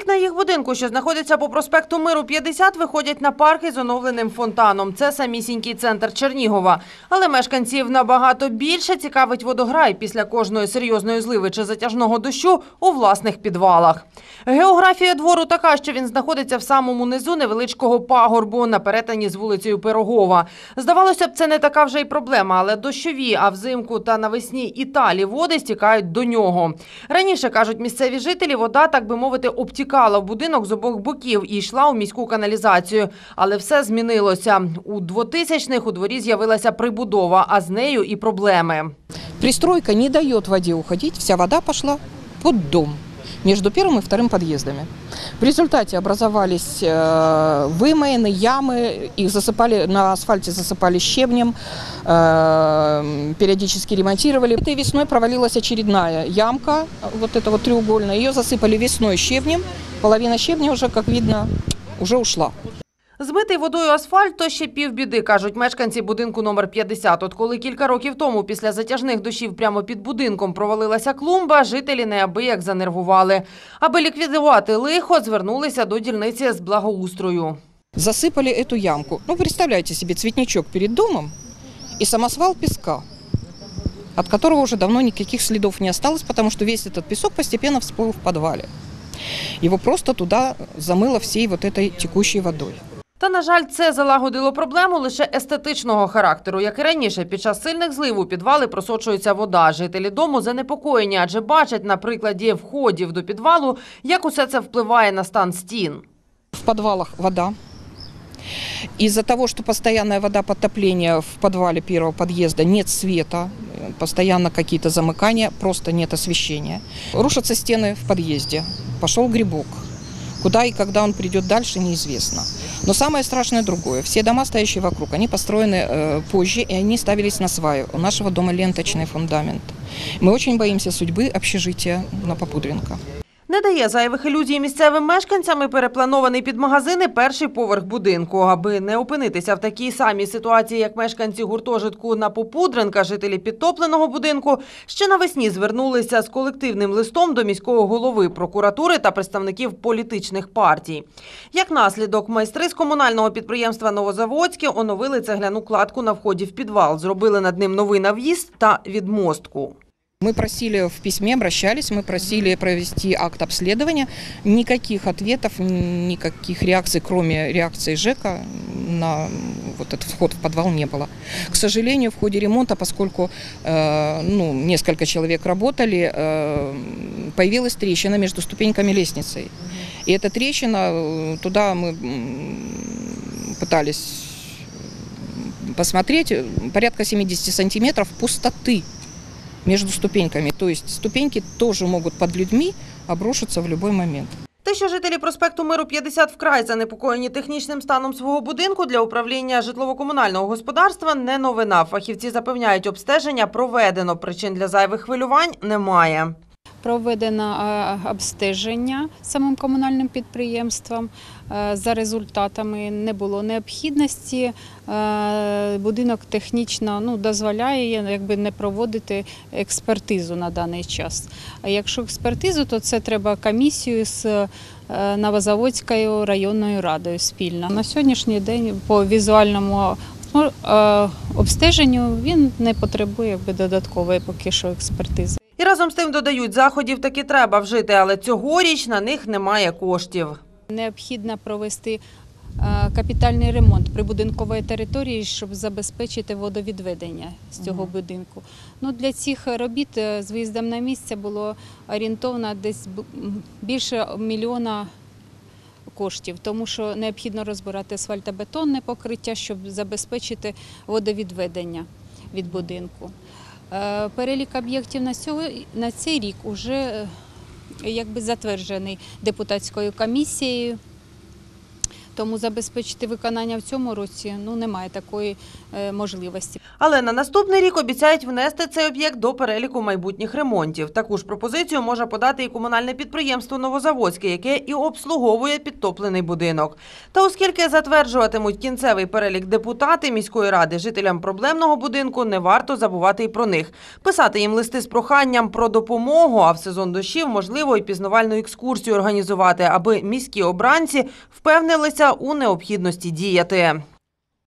Вікна їх будинку, що знаходиться по проспекту Миру 50, виходять на парки з оновленим фонтаном. Це самісінький центр Чернігова. Але мешканців набагато більше цікавить водограй після кожної серйозної зливи чи затяжного дощу у власних підвалах. Географія двору така, що він знаходиться в самому низу невеличкого пагорбу на перетині з вулицею Пирогова. Здавалося б, це не така вже й проблема, але дощові, а взимку та навесні і талі води стікають до нього. Раніше, кажуть місцеві жителі, вода, так би мовити, обтікала в будинок з обох боків і йшла у міську каналізацію. Але все змінилося. У 2000-х у дворі з'явилася прибудова, а з нею і проблеми. Пристройка не дає воді уходить, вся вода пішла под дом между первым и вторым подъездами. В результате образовались э, вымоины, ямы, их засыпали, на асфальте засыпали щебнем, э, периодически ремонтировали. Этой весной провалилась очередная ямка, вот эта вот треугольная, ее засыпали весной щебнем, половина щебня уже, как видно, уже ушла. Змитий водою асфальт – то ще півбіди, кажуть мешканці будинку номер 50. От коли кілька років тому після затяжних дощів прямо під будинком провалилася клумба, жителі неабияк занервували. Аби ліквідувати лихо, звернулися до дільниці з благоустрою. Засыпали эту ямку. Ну, представляете себе цветничок перед домом и самосвал песка, от которого уже давно никаких следов не осталось, потому что весь этот песок постепенно всплыл в подвале. Его просто туда замыло всей вот этой текущей водой. Та, на жаль, це залагодило проблему лише естетичного характеру. Як і раніше, під час сильних злив у підвали просочується вода. Жителі дому занепокоєні, адже бачать на прикладі входів до підвалу, як усе це впливає на стан стін. В подвалах вода. Из-за того, что постоянная вода подтопления в подвале первого подъезда, нет света, э, постоянно какие-то замыкания, просто нет освещения. Рушатся стены в подъезде, пошел грибок. Куда и когда он придет дальше, неизвестно. Но самое страшное другое. Все дома, стоящие вокруг, они построены э, позже, и они ставились на сваю. У нашего дома ленточный фундамент. Мы очень боимся судьбы общежития на Попудренко. Не дає зайвих ілюзій місцевим мешканцям і перепланований під магазини перший поверх будинку. Аби не опинитися в такій самій ситуації, як мешканці гуртожитку на Попудренка, жителі підтопленого будинку, ще навесні звернулися з колективним листом до міського голови, прокуратури та представників політичних партій. Як наслідок, майстри з комунального підприємства Новозаводське оновили цегляну кладку на вході в підвал, зробили над ним новий нав'їзд та відмостку. Мы просили в письме, обращались, мы просили провести акт обследования. Никаких ответов, никаких реакций, кроме реакции ЖЭКа, на вот этот вход в подвал не было. К сожалению, в ходе ремонта, поскольку э, ну, несколько человек работали, э, появилась трещина между ступеньками лестницы. И эта трещина, э, туда мы пытались посмотреть, э, порядка 70 сантиметров пустоты между ступеньками. То есть ступеньки тоже могут под людьми обрушиться в любой момент. Те, що жителі проспекту Миру 50 вкрай занепокоєні технічним станом свого будинку для управління житлово-комунального господарства не новина. Фахівці запевняють, обстеження проведено. Причин для зайвих хвилювань немає. Проведено е, обстеження самим комунальним підприємством. Е, За результатами не було необхідності. Е, Будинок технічно ну, дозволяє якби, не проводити експертизу на даний час. А якщо експертизу, то це треба комісію з Новозаводською районною радою спільно. На сьогоднішній день по візуальному ну, обстеженню він не потребує якби, додаткової поки що експертизи. І разом з тим додають, заходів таки треба вжити, але цьогоріч на них немає коштів. Необхідно провести е, капітальний ремонт прибудинкової території, щоб забезпечити водовідведення з цього будинку. Ну, для цих робіт е, з виїздом на місце було орієнтовно десь більше мільйона коштів, тому що необхідно розбирати асфальтобетонне покриття, щоб забезпечити водовідведення від будинку. Е, Перелік об'єктів на, цього, на цей рік вже якби затверджений депутатською комісією. Тому забезпечити виконання в цьому році ну немає такої е, можливості. Але на наступний рік обіцяють внести цей об'єкт до переліку майбутніх ремонтів. Таку ж пропозицію може подати і комунальне підприємство Новозаводське, яке і обслуговує підтоплений будинок. Та оскільки затверджуватимуть кінцевий перелік депутати міської ради, жителям проблемного будинку не варто забувати і про них. Писати їм листи з проханням про допомогу, а в сезон дощів можливо і пізнавальну екскурсію організувати, аби міські обранці впевнилися у необхідності діяти.